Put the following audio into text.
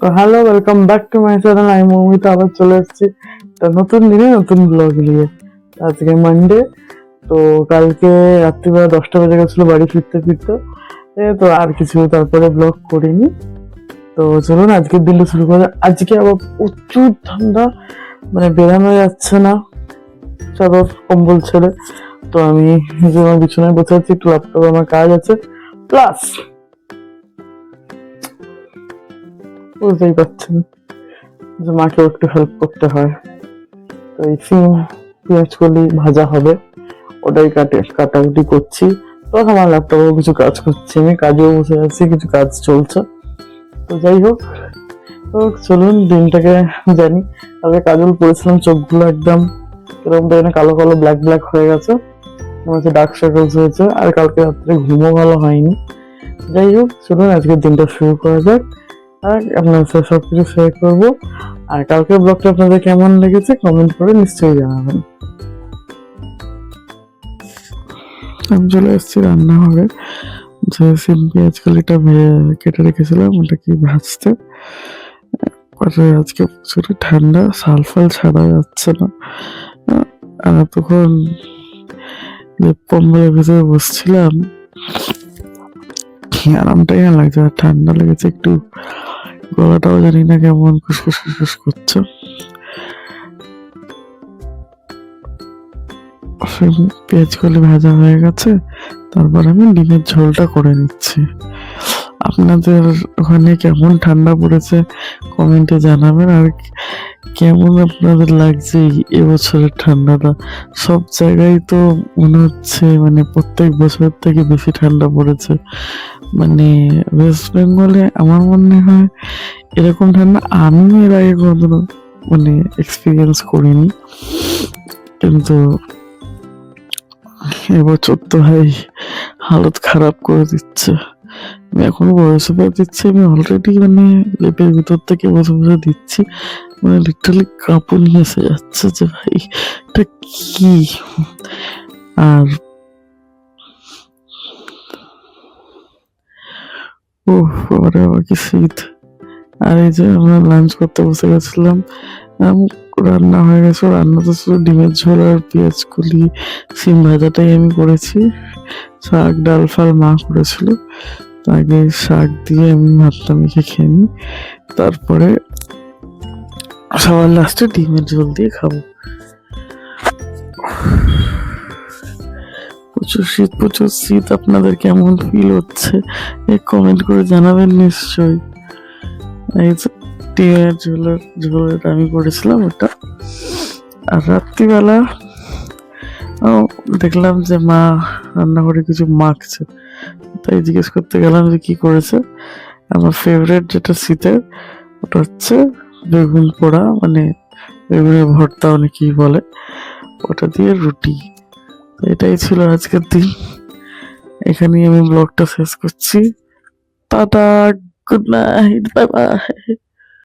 তো hello welcome back to my channel আমি মৌমিতা আবার চলে এসেছি। তো নতুন দিনে নতুন ব্লগ নিয়ে। আজকে মানডে তো কালকে রাত্রিবেলা দশটা বেজে গেছিল বাড়ি ফিরতে ফিরতে। তো আর কিছু তারপরে ব্লগ করিনি। তো চলুন আজকের দিনটা শুরু করে আজকে আবার প্রচুর ঠান্ডা মানে বেরানো যাচ্ছে না। চাদর, কম্বল ছেড়ে। তো আমি যে আমার বিছানায় বসে আছি, একটু ল্যাপটপে আমার কাজ আছে। প্লাস বুঝতেই পারছেন যে মাকেও একটু হেল্প করতে হয়। তো এই সিম, পেঁয়াজ, কলি ভাজা হবে। ওটাই কাটে কাটাকুটি করছি। প্লাস আমার ল্যাপটপেও কিছু কাজ করছি, আমি কাজেও বসে আছি, কিছু কাজ চলছে। তো যাই হোক, তো চলুন, দিনটাকে জানি। কালকে কাজল পরেছিলাম চোখগুলো একদম এরকম দেখেন কালো কালো ব্ল্যাক ব্ল্যাক হয়ে গেছে। হচ্ছে ডার্ক সার্কেলস হয়েছে, আর কালকে রাত্রে ঘুমও ভালো হয়নি। যাই হোক, চলুন, আজকের দিনটা শুরু করা যাক। আর আপনার সব কিছু শেয়ার করব। আর কালকে ব্লগটা আপনাদের কেমন লেগেছে কমেন্ট করে নিশ্চয়ই জানাবেন। আমি চলে এসেছি রান্না রান্নাঘরে। যে সিম পেঁয়াজ কালিটা কেটে রেখেছিলাম, ওটা কি ভাজতে? আজকে প্রচুর ঠান্ডা সালফাল ছাড়া যাচ্ছে না। আর তখন কম্বলের ভিতরে বসছিলাম আরামটাই না লাগছে ঠান্ডা লেগেছে একটু। গলাটাও জানি না কেমন খুসখুস খুসখুস করছে। পেঁয়াজ কলি ভাজা হয়ে গেছে, তারপর আমি ডিমের ঝোলটা করে নিচ্ছি। আপনাদের ওখানে কেমন ঠান্ডা পড়েছে কমেন্টে জানাবেন, আর কেমন আপনাদের লাগছে এবছরের ঠান্ডাটা? সব জায়গায় তো মনে হচ্ছে মানে প্রত্যেক বছর থেকে বেশি ঠান্ডা পড়েছে। মানে ওয়েস্ট বেঙ্গলে আমার মনে হয় এরকম ঠান্ডা আমি এর আগে কোনোদিনও মানে এক্সপিরিয়েন্স করিনি। কিন্তু এবছর তো ভাই হালত খারাপ করে দিচ্ছে। আমি এখনও বয়স পেয়ে দিচ্ছি, আমি অলরেডি মানে লেপের ভিতর থেকে বসে বসে দিচ্ছি। মানে লিটারালি কাঁপুনি এসে যাচ্ছে যে ভাই, এটা কি? আর ও কি শীত। আর এই যে আমরা লাঞ্চ করতে বসে গেছিলাম রান্না হয়ে গেছে। রান্নাতে শুধু ডিমের ঝোল আর পেঁয়াজ, কুলি সিম ভাজাটাই আমি করেছি। শাক, ডাল, ফাল মা করেছিল। আগে শাক দিয়ে আমি ভাতটা মেখে খেয়ে নিই। তারপরে সবার লাস্টে ডিমের ঝোল দিয়ে খাব। প্রচুর শীত প্রচুর শীত। আপনাদের কেমন ফিল হচ্ছে? এই কমেন্ট করে জানাবেন নিশ্চয়ই। এই যে ডিমের ঝোলের ঝোলটা আমি করেছিলাম ওটা। আর রাত্রিবেলা দেখলাম যে মা রান্নাঘরে কিছু মাখছে। তাই জিজ্ঞেস করতে গেলাম যে কি করেছে? আমার ফেভারিট যেটা শীতের, ওটা হচ্ছে বেগুন পোড়া মানে বেগুনের ভর্তা, অনেকেই বলে। ওটা দিয়ে রুটি। এটাই ছিল আজকের দিন। এখানেই আমি ব্লগটা শেষ করছি। Tata good night bye bye